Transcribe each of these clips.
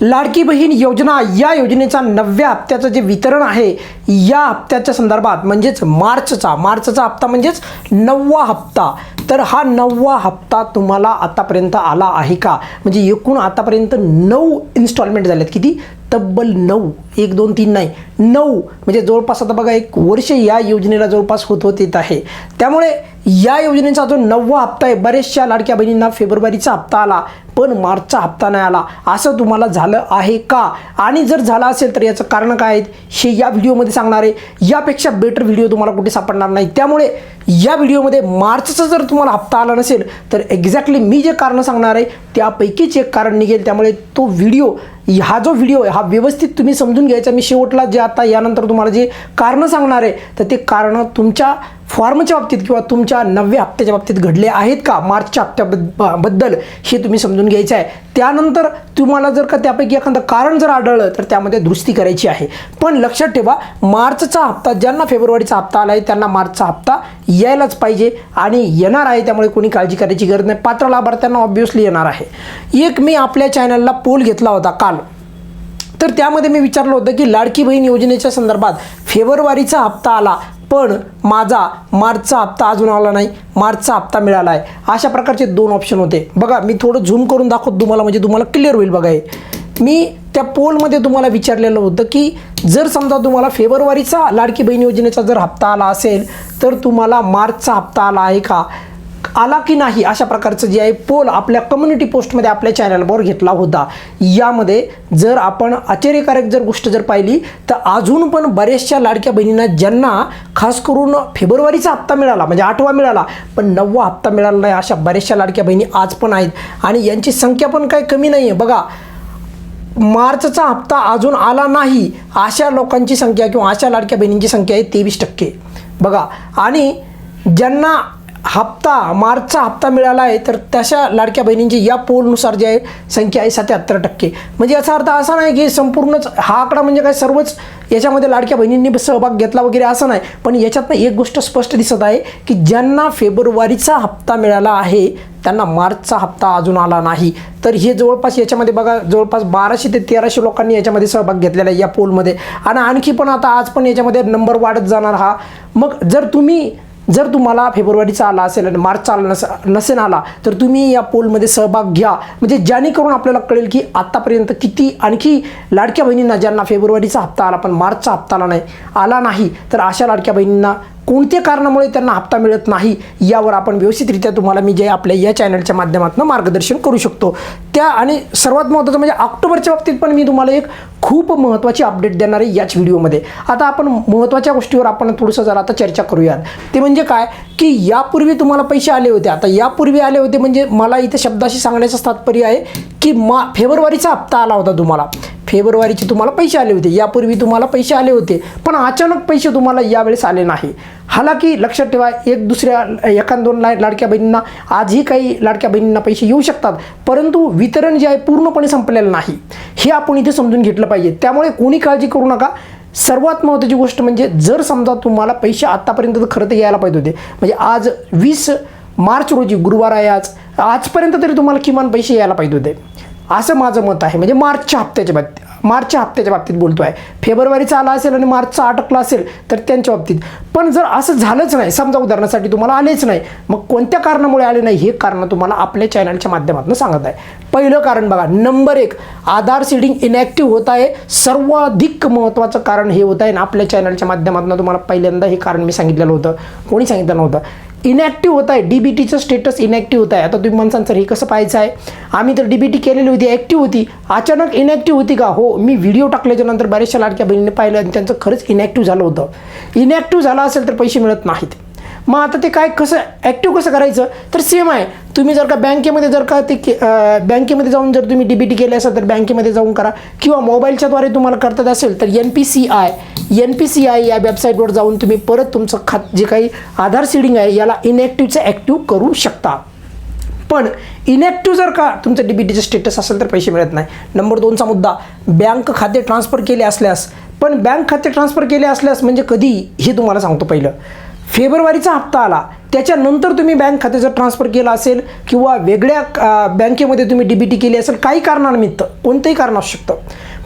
लाडकी बहीण योजना या योजनेचा नवव्या हप्त्याचं जे वितरण आहे या हप्त्याच्या संदर्भात म्हणजेच मार्चचा मार्चचा हप्ता म्हणजेच नववा हप्ता. तर हा नववा हप्ता तुम्हाला आतापर्यंत आला आहे का? म्हणजे एकूण आतापर्यंत नऊ इन्स्टॉलमेंट झाल्यात किती? तब्बल नऊ. एक दोन तीन नाही. नऊ. म्हणजे जवळपास आता बघा एक वर्ष या योजनेला जवळपास होत होत येत आहे. त्यामुळे या योजनेचा जो नववा हप्ता आहे बऱ्याचशा लाडक्या बहिणींना फेब्रुवारीचा हप्ता आला पण मार्चचा हप्ता नाही आला. असं तुम्हाला झालं आहे का? आणि जर झालं असेल तर याचं कारण काय आहेत हे या व्हिडिओमध्ये सांगणार आहे. यापेक्षा बेटर व्हिडिओ तुम्हाला कुठे सापडणार नाही. त्यामुळे या व्हिडिओमध्ये मार्चचा जर तुम्हाला हप्ता आला नसेल तर एक्झॅक्टली मी जे कारण सांगणार आहे त्यापैकीच एक कारण निघेल. त्यामुळे तो व्हिडिओ हा जो व्हिडिओ आहे हा व्यवस्थित तुम्ही समजून घ्यायचा. मी शेवटला जे आता यानंतर तुम्हाला जे कारणं सांगणार आहे तर ते कारणं तुमच्या फॉर्मच्या बाबतीत किंवा तुमच्या नवव्या हप्त्याच्या बाबतीत घडले आहेत का? मार्चच्या हप्त्याबद्दल हे तुम्ही समजून घ्यायचं आहे. त्यानंतर तुम्हाला जर का त्यापैकी एखादं कारण जर आढळलं तर त्यामध्ये दुरुस्ती करायची आहे. पण लक्षात ठेवा मार्चचा हप्ता ज्यांना फेब्रुवारीचा हप्ता आला आहे त्यांना मार्चचा हप्ता यायलाच पाहिजे आणि येणार आहे त्यामुळे कोणी काळजी करायची गरज नाही. पात्र लाभार्थ्यांना ऑब्व्हियसली येणार आहे. एक मी आपल्या चॅनलला पोल घेतला होता काल. तर त्यामध्ये मी विचारलं होतं की लाडकी बहीण योजनेच्या संदर्भात फेब्रुवारीचा हप्ता आला पण माझा मार्चचा हप्ता अजून आला नाही मार्चचा हप्ता मिळाला आहे अशा प्रकारचे दोन ऑप्शन होते. बघा मी थोडं झूम करून दाखवतो तुम्हाला म्हणजे तुम्हाला क्लिअर होईल बघा हे. मी त्या पोलमध्ये तुम्हाला विचारलेलं होतं की जर समजा तुम्हाला फेब्रुवारीचा लाडकी बहीण योजनेचा जर हप्ता आला असेल तर तुम्हाला मार्चचा हप्ता आला आहे का? आला की नाही अशा प्रकारचं जे आहे पोल आपल्या कम्युनिटी पोस्टमध्ये आपल्या चॅनलवर घेतला होता. यामध्ये जर आपण आश्चर्यकारक जर गोष्ट जर पाहिली तर अजून पण बऱ्याचशा लाडक्या बहिणींना ज्यांना खास करून फेब्रुवारीचा हप्ता मिळाला म्हणजे आठवा मिळाला पण नववा हप्ता मिळाला नाही अशा बऱ्याचशा लाडक्या बहिणी आज पण आहेत. आणि यांची संख्या पण काही कमी नाही आहे बघा मार्चचा हप्ता अजून आला नाही अशा लोकांची संख्या किंवा अशा लाडक्या बहिणींची संख्या आहे तेवीस टक्के. बघा आणि ज्यांना हप्ता मार्चचा हप्ता मिळाला आहे तर तशा लाडक्या बहिणींची या पोलनुसार जे आहे संख्या आहे सत्याहत्तर टक्के. म्हणजे याचा अर्थ असा नाही की संपूर्णच हा आकडा म्हणजे काय सर्वच याच्यामध्ये लाडक्या बहिणींनी सहभाग घेतला वगैरे असं नाही. पण याच्यातनं एक गोष्ट स्पष्ट दिसत आहे की ज्यांना फेब्रुवारीचा हप्ता मिळाला आहे त्यांना मार्चचा हप्ता अजून आला नाही. तर हे जवळपास याच्यामध्ये बघा जवळपास बाराशे ते तेराशे लोकांनी याच्यामध्ये सहभाग घेतलेला आहे या पोलमध्ये. आणि आणखी पण आता आज पण याच्यामध्ये नंबर वाढत जाणार हा. मग जर तुम्ही जर तुम्हाला फेब्रुवारीचा आला असेल आणि मार्चचा आला नस नसेल आला तर तुम्ही या पोलमध्ये सहभाग घ्या. म्हणजे जेणेकरून आपल्याला कळेल की आत्तापर्यंत किती आणखी लाडक्या बहिणींना ज्यांना फेब्रुवारीचा हप्ता आला पण मार्चचा हप्ता आला नाही आला नाही तर अशा लाडक्या बहिणींना कोणत्या कारणामुळे त्यांना हप्ता मिळत नाही यावर आपण व्यवस्थितरित्या तुम्हाला मी जे आपल्या या चॅनलच्या माध्यमातून मार्गदर्शन करू शकतो. त्या आणि सर्वात महत्त्वाचं म्हणजे ऑक्टोबरच्या बाबतीत पण मी तुम्हाला एक खूप महत्त्वाची अपडेट देणार आहे याच व्हिडिओमध्ये. आता आपण महत्त्वाच्या गोष्टीवर आपण थोडंसं जरा आता चर्चा करूयात. ते म्हणजे काय? की यापूर्वी तुम्हाला पैसे आले होते. आता यापूर्वी आले होते म्हणजे मला इथे शब्दाशी सांगण्याचं तात्पर्य आहे की मा फेब्रुवारीचा हप्ता आला होता तुम्हाला. फेब्रुवारीचे तुम्हाला पैसे आले होते. यापूर्वी तुम्हाला पैसे आले होते. पण अचानक पैसे तुम्हाला यावेळेस आले नाही. हालाकी लक्षात ठेवा एक दुसऱ्या एखाद दोन ला लाडक्या बहिणींना आजही काही लाडक्या बहिणींना पैसे येऊ शकतात. परंतु वितरण जे आहे पूर्णपणे संपलेलं नाही. हे आपण इथे समजून घेतलं पाहिजे. त्यामुळे कोणी काळजी करू नका. सर्वात महत्त्वाची गोष्ट म्हणजे जर समजा तुम्हाला पैसे आत्तापर्यंत खरं तर यायला पाहिजे होते. म्हणजे आज वीस मार्च रोजी गुरुवार आहे आज. आजपर्यंत तरी तुम्हाला किमान पैसे यायला पाहिजे होते. असं माझं मत आहे. म्हणजे मार्चच्या हप्त्याच्या बाबतीत मार्चच्या हप्त्याच्या बाबतीत बोलतो आहे फेब्रुवारीचा आला असेल आणि मार्चचा अटकला असेल तर त्यांच्या बाबतीत. पण जर असं झालंच नाही समजा उदाहरणासाठी तुम्हाला आलेच नाही मग कोणत्या कारणामुळे आले नाही हे कारण तुम्हाला आपल्या चॅनलच्या माध्यमातून सांगत आहे. पहिलं कारण बघा नंबर एक आधार सीडिंग इनॅक्टिव्ह होत आहे. सर्वाधिक महत्त्वाचं कारण हे होत आहे आणि आपल्या चॅनलच्या माध्यमातून तुम्हाला पहिल्यांदा हे कारण मी सांगितलेलं होतं. कोणी सांगितलं नव्हतं? इनॅक्टिव्ह होत आहे डी बी टीचं स्टेटस इनॅक्टिव्ह होत आहे आता तुम्ही म्हणसान सर हे कसं पाहायचं आहे आम्ही तर डी बी टी केलेली होती ॲक्टिव्ह होती. अचानक इनॅक्टिव्ह होती का? हो मी व्हिडिओ टाकल्याच्या नंतर बऱ्याचशा लाडक्या बहिणीने पाहिलं आणि त्यांचं खरंच इनॅक्टिव्ह झालं होतं. इनॅक्टिव्ह झालं असेल तर पैसे मिळत नाहीत. मग आता ते काय कसं ॲक्टिव्ह कसं करायचं? तर सेम आहे. तुम्ही जर का बँकेमध्ये जर का ते के बँकेमध्ये जाऊन जर तुम्ही डी बी टी केले असेल तर बँकेमध्ये जाऊन करा. किंवा मोबाईलच्याद्वारे तुम्हाला करतात असेल तर N P C I N P C I या वेबसाईटवर जाऊन तुम्ही परत तुमचं खात जे काही आधार सीडिंग आहे याला इनॅक्टिव्हचं ॲक्टिव्ह करू शकता. पण इनॅक्टिव्ह जर का तुमचं डी बी टीचं स्टेटस असेल तर पैसे मिळत नाही. नंबर दोनचा मुद्दा बँक खाते ट्रान्सफर केले असल्यास. पण बँक खाते ट्रान्सफर केले असल्यास म्हणजे कधी? हे तुम्हाला सांगतो पहिलं. फेब्रुवारीचा हप्ता आला. त्याच्यानंतर तुम्ही बँक खात्याचं ट्रान्सफर केलं असेल किंवा वेगळ्या बँकेमध्ये तुम्ही डी बी टी केली असेल काही कारणानिमित्त कोणतंही कारण असू शकतं.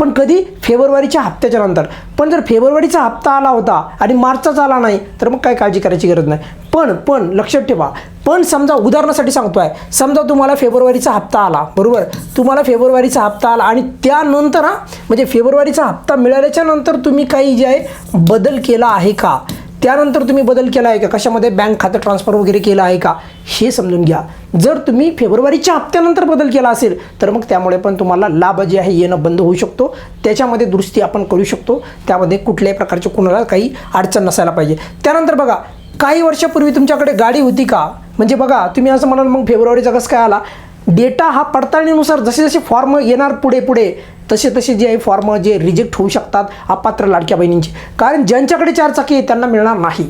पण कधी? फेब्रुवारीच्या हप्त्याच्या नंतर. पण जर फेब्रुवारीचा हप्ता आला होता आणि मार्चचाच आला नाही तर मग काय काळजी करायची गरज नाही. पण पण लक्षात ठेवा. पण समजा उदाहरणासाठी सांगतो आहे समजा तुम्हाला फेब्रुवारीचा हप्ता आला बरोबर? तुम्हाला फेब्रुवारीचा हप्ता आला आणि त्यानंतर हा म्हणजे फेब्रुवारीचा हप्ता मिळाल्याच्या नंतर तुम्ही काही जे आहे बदल केला आहे का? त्यानंतर तुम्ही बदल केला आहे का? कशामध्ये बँक खातं ट्रान्सफर वगैरे केलं आहे का? हे समजून घ्या. जर तुम्ही फेब्रुवारीच्या हप्त्यानंतर बदल केला असेल तर मग त्यामुळे पण तुम्हाला लाभ जे आहे येणं बंद होऊ शकतो. त्याच्यामध्ये दुरुस्ती आपण करू शकतो. त्यामध्ये कुठल्याही प्रकारचे कोणाला काही अडचण नसायला पाहिजे. त्यानंतर बघा काही वर्षापूर्वी तुमच्याकडे गाडी होती का? म्हणजे बघा तुम्ही असं म्हणाल मग फेब्रुवारीचा कसं काय आला? डेटा हा पडताळणीनुसार जसे जसे फॉर्म येणार पुढे पुढे तसे तसे जे आहे फॉर्म जे रिजेक्ट होऊ शकतात अपात्र लाडक्या बहिणींचे. कारण ज्यांच्याकडे चारचाकी आहे त्यांना मिळणार नाही.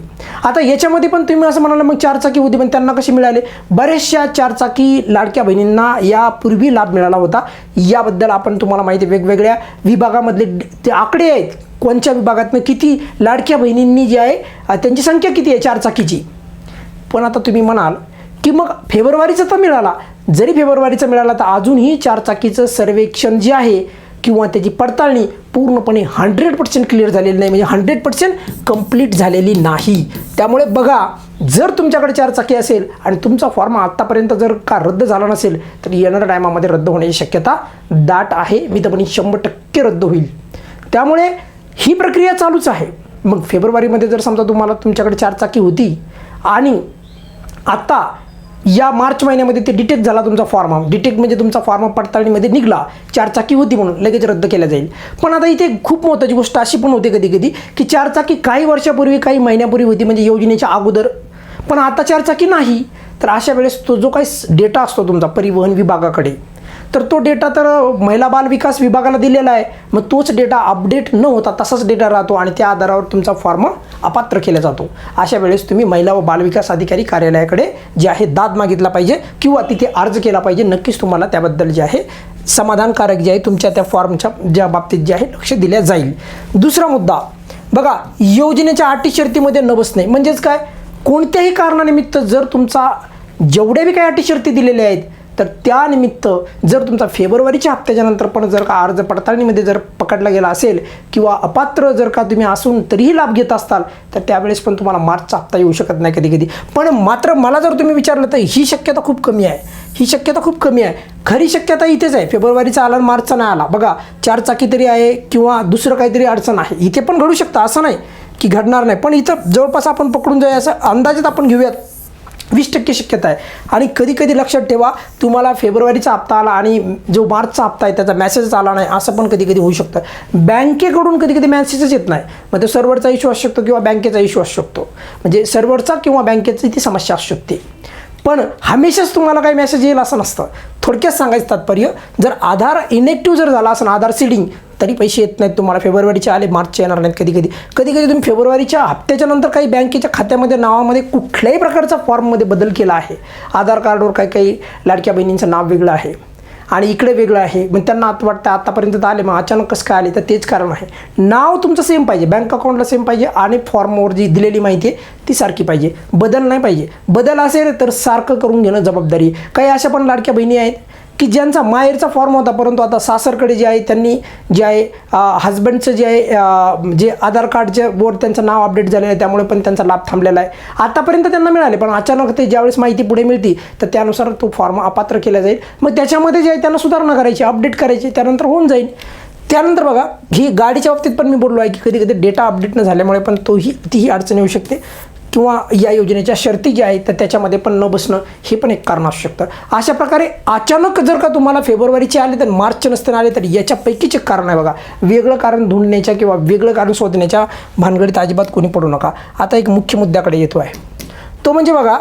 आता याच्यामध्ये पण तुम्ही असं म्हणाल मग चारचाकी होती पण त्यांना कशी मिळाले? बऱ्याचशा चारचाकी लाडक्या बहिणींना यापूर्वी लाभ मिळाला होता. याबद्दल आपण तुम्हाला माहिती आहे वेगवेगळ्या विभागामधले ते आकडे आहेत कोणत्या विभागातनं किती लाडक्या बहिणींनी जे आहे त्यांची संख्या किती आहे चारचाकीची पण आता तुम्ही म्हणाल की मग फेब्रुवारीचा तर मिळाला. जरी फेब्रुवारीचा मिळाला तर अजूनही चारचाकीचं सर्वेक्षण जे आहे किंवा त्याची पडताळणी पूर्णपणे हंड्रेड पर्सेंट क्लिअर झालेली नाही म्हणजे हंड्रेड पर्सेंट कंप्लीट झालेली नाही. त्यामुळे बघा जर तुमच्याकडे चार चाकी असेल आणि तुमचा फॉर्म आत्तापर्यंत जर का रद्द झाला नसेल तर येणाऱ्या टायमामध्ये रद्द होण्याची शक्यता दाट आहे. मी तर म्हणेन शंभर टक्के रद्द होईल. त्यामुळे ही प्रक्रिया चालूच आहे. मग फेब्रुवारीमध्ये जर समजा तुम्हाला तुमच्याकडे चार चाकी होती आणि आत्ता या मार्च महिन्यामध्ये ते डिटेक्ट झाला तुमचा फॉर्म डिटेक्ट म्हणजे तुमचा फॉर्म पडताळणीमध्ये निघाला. चारचाकी होती म्हणून लगेच रद्द केला जाईल. पण आता इथे खूप महत्त्वाची गोष्ट अशी पण होते कधी कधी की चारचाकी काही वर्षापूर्वी काही महिन्यापूर्वी होती म्हणजे योजनेच्या अगोदर. पण आता चारचाकी नाही. तर अशा वेळेस तो जो काही डेटा असतो तुमचा परिवहन विभागाकडे तर तो डेटा तर महिला बाल विकास विभागाला दिलेला आहे. मग तोच डेटा अपडेट न होता तसाच डेटा राहतो आणि त्या आधारावर तुमचा फॉर्म अपात्र केला जातो. अशा वेळेस तुम्ही महिला व बालविकास अधिकारी कार्यालयाकडे जे आहे दाद मागितला पाहिजे किंवा तिथे अर्ज केला पाहिजे. नक्कीच तुम्हाला त्याबद्दल जे आहे समाधानकारक जे आहे तुमच्या त्या फॉर्मच्या ज्या बाबतीत जे आहे लक्ष दिल्या जाईल. दुसरा मुद्दा बघा योजनेच्या अटी शर्तीमध्ये न बसणे म्हणजेच काय? कोणत्याही कारणानिमित्त जर तुमचा जेवढ्या बी काही अटी शर्ती दिलेल्या आहेत तर त्यानिमित्त जर तुमचा फेब्रुवारीच्या हप्त्याच्या नंतर पण जर का अर्ज पडताळणीमध्ये जर पकडला गेला असेल किंवा अपात्र जर का तुम्ही असून तरीही लाभ घेत असताल तर त्यावेळेस पण तुम्हाला मार्चचा हप्ता येऊ शकत नाही कधी कधी पण मात्र मला जर तुम्ही विचारलं तर ही शक्यता खूप कमी आहे. ही शक्यता खूप कमी आहे. खरी शक्यता इथेच आहे. फेब्रुवारीचा आला मार्चचा नाही आला. बघा चार चाकी तरी आहे किंवा दुसरं काहीतरी अडचण आहे. इथे पण घडू शकतं. असं नाही की घडणार नाही. पण इथं जवळपास आपण पकडून जाऊया असं अंदाजेत आपण घेऊयात. वीस टक्के शक्यता आहे. आणि कधी कधी लक्षात ठेवा तुम्हाला फेब्रुवारीचा हप्ता आला आणि जो मार्चचा हप्ता आहे त्याचा मेसेजच आला नाही असं पण कधी कधी होऊ शकतं. बँकेकडून कधी कधी मेसेजच येत नाही. मग तो सर्व्हरचा इश्यू असू शकतो किंवा बँकेचा इश्यू असू शकतो. म्हणजे सर्व्हरचा किंवा बँकेची ती समस्या असू शकते. पण हमेशाच तुम्हाला काही मेसेज येईल असं नसतं. थोडक्यात सांगायचं तात्पर्य जर आधार इनेक्टिव्ह जर झाला असं आधार सीडिंग तरी पैसे येत नाहीत तुम्हाला. फेब्रुवारीचे आले मार्चचे येणार नाहीत कधी कधी कधी कधी तुम्ही फेब्रुवारीच्या हप्त्याच्या नंतर काही बँकेच्या खात्यामध्ये नावामध्ये कुठल्याही प्रकारचा फॉर्ममध्ये बदल केला आहे. आधार कार्डवर काही काही लाडक्या बहिणींचं नाव वेगळं आहे. आणि इकडे वेगळं आहे. मग त्यांना आता वाटतं आतापर्यंत तर आले मग अचानक कसं काय आले? तर तेच कारण आहे. नाव तुमचं सेम पाहिजे. बँक अकाउंटला सेम पाहिजे आणि फॉर्मवर जी दिलेली माहिती आहे ती सारखी पाहिजे. बदल नाही पाहिजे. बदल असेल तर सारखं करून घेणं जबाबदारी आहे. काही अशा पण लाडक्या बहिणी आहेत की ज्यांचा माहेरचा फॉर्म होता परंतु आता सासरकडे जे आहे त्यांनी जे आहे हजबंडचं जे आहे जे आधार कार्डच्या वर त्यांचं नाव अपडेट झालेलं आहे त्यामुळे पण त्यांचा लाभ थांबलेला आहे. आतापर्यंत त्यांना मिळाले पण अचानक ते ज्यावेळेस माहिती पुढे मिळते तर त्यानुसार तो फॉर्म अपात्र केला जाईल. मग त्याच्यामध्ये जे आहे त्यांना सुधारणा करायची अपडेट करायची त्यानंतर होऊन जाईल. त्यानंतर बघा ही गाडीच्या बाबतीत पण मी बोललो आहे की कधी कधी डेटा अपडेट न झाल्यामुळे पण तोही तीही अडचण येऊ शकते. किंवा या योजनेच्या शर्ती ज्या आहेत तर त्याच्यामध्ये पण न बसणं हे पण एक कारण असू शकतं. अशा प्रकारे अचानक जर का तुम्हाला फेब्रुवारीचे आले तर मार्चचे नसताना आले तर याच्यापैकीच एक कारण आहे बघा. वेगळं कारण धुंडण्याच्या किंवा वेगळं कारण शोधण्याच्या भानगडीत अजिबात कोणी पडू नका. आता एक मुख्य मुद्द्याकडे येतो आहे तो म्हणजे बघा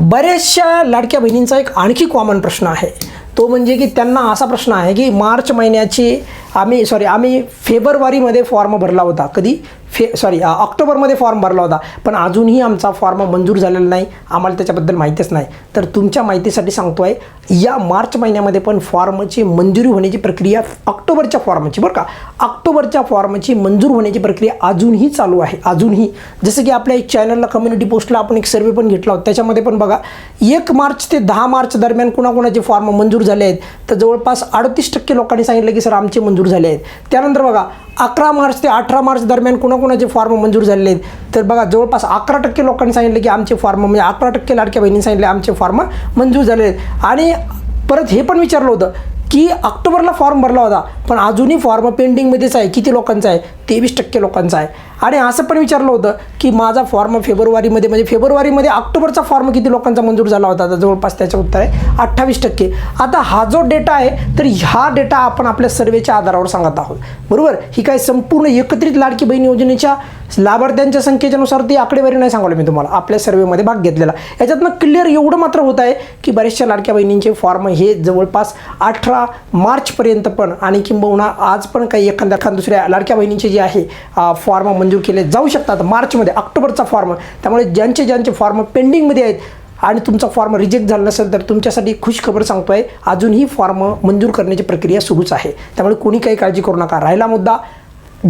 बऱ्याचशा लाडक्या बहिणींचा एक आणखी कॉमन प्रश्न आहे. तो म्हणजे की त्यांना असा प्रश्न आहे की मार्च महिन्याची आम्ही सॉरी आम्ही फेब्रुवारीमध्ये फॉर्म भरला होता कधी? फे सॉरी ऑक्टोबरमध्ये फॉर्म भरला होता. पण अजूनही आमचा फॉर्म मंजूर झालेला नाही. आम्हाला त्याच्याबद्दल माहितीच नाही. तर तुमच्या माहितीसाठी सांगतो आहे या मार्च महिन्यामध्ये पण फॉर्मची मंजुरी होण्याची प्रक्रिया ऑक्टोबरच्या फॉर्मची बरं का? ऑक्टोबरच्या फॉर्मची मंजूर होण्याची प्रक्रिया अजूनही चालू आहे. अजूनही. जसं की आपल्या एक चॅनलला कम्युनिटी पोस्टला आपण एक सर्वे पण घेतला होता. त्याच्यामध्ये पण बघा एक मार्च ते दहा मार्च दरम्यान कुणाकुणाचे फॉर्म मंजूर झाले आहेत. तर जवळपास अडतीस टक्के लोकांनी सांगितलं की सर आमचे मंजूर झाले आहेत. त्यानंतर बघा अकरा मार्च ते अठरा मार्च दरम्यान कुणाकुणाचे फॉर्म मंजूर झालेले आहेत? तर बघा जवळपास अकरा टक्के लोकांनी सांगितलं की आमचे फॉर्म म्हणजे अकरा टक्के लाडक्या बहिणींनी सांगितले आमचे फॉर्म मंजूर झाले आहेत. आणि परत हे पण विचारलं होतं की ऑक्टोबरला फॉर्म भरला होता पण अजूनही फॉर्म पेंडिंगमध्येच आहे. किती लोकांचा आहे? तेवीस टक्के लोकांचा आहे. आणि असं पण विचारलं होतं की माझा फॉर्म फेब्रुवारीमध्ये म्हणजे फेब्रुवारीमध्ये ऑक्टोबरचा फॉर्म किती लोकांचा मंजूर झाला होता? जवळपास त्याचं उत्तर आहे अठ्ठावीस टक्के. आता हा जो डेटा आहे तर ह्या डेटा आपण आपल्या सर्वेच्या आधारावर सांगत आहोत. बरोबर? ही काय संपूर्ण एकत्रित लाडकी बहीण योजनेच्या लाभार्थ्यांच्या संख्येच्यानुसार ती आकडेवारी नाही सांगवलं मी तुम्हाला. आपल्या सर्वेमध्ये भाग घेतलेला. याच्यातनं क्लिअर एवढं मात्र होत आहे की बऱ्याचशा लाडक्या बहिणींचे फॉर्म हे जवळपास अठरा मार्चपर्यंत पण आणि किंबहुना आज पण काही एखाद्या एखाद दुसऱ्या लाडक्या बहिणींचे जे आहे फॉर्म मंजूर केले. जाऊ शकतात. मार्चमध्ये ऑक्टोबरचा फॉर्म त्यामुळे ज्यांचे ज्यांचे फॉर्म पेंडिंगमध्ये आहेत आणि तुमचा फॉर्म रिजेक्ट झाला नसेल तर तुमच्यासाठी खुश खबर सांगतो आहे अजूनही फॉर्म मंजूर करण्याची प्रक्रिया सुरूच आहे. त्यामुळे कोणी काही काळजी करू नका. राहिला मुद्दा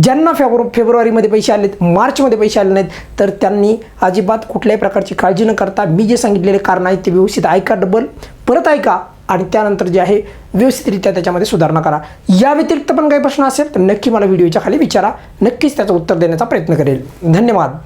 ज्यांना फेब्रु फेब्रुवारीमध्ये पैसे आलेत मार्चमध्ये पैसे आले नाहीत तर त्यांनी अजिबात कुठल्याही प्रकारची काळजी न करता मी जे सांगितलेले कारण आहेत ते व्यवस्थित ऐका डबल परत ऐका. आणि त्यानंतर जे आहे व्यवस्थितरित्या त्याच्यामध्ये सुधारणा करा. या व्यतिरिक्त पण काही प्रश्न असेल तर नक्की मला व्हिडिओच्या खाली विचारा. नक्कीच त्याचं उत्तर देण्याचा प्रयत्न करेल. धन्यवाद.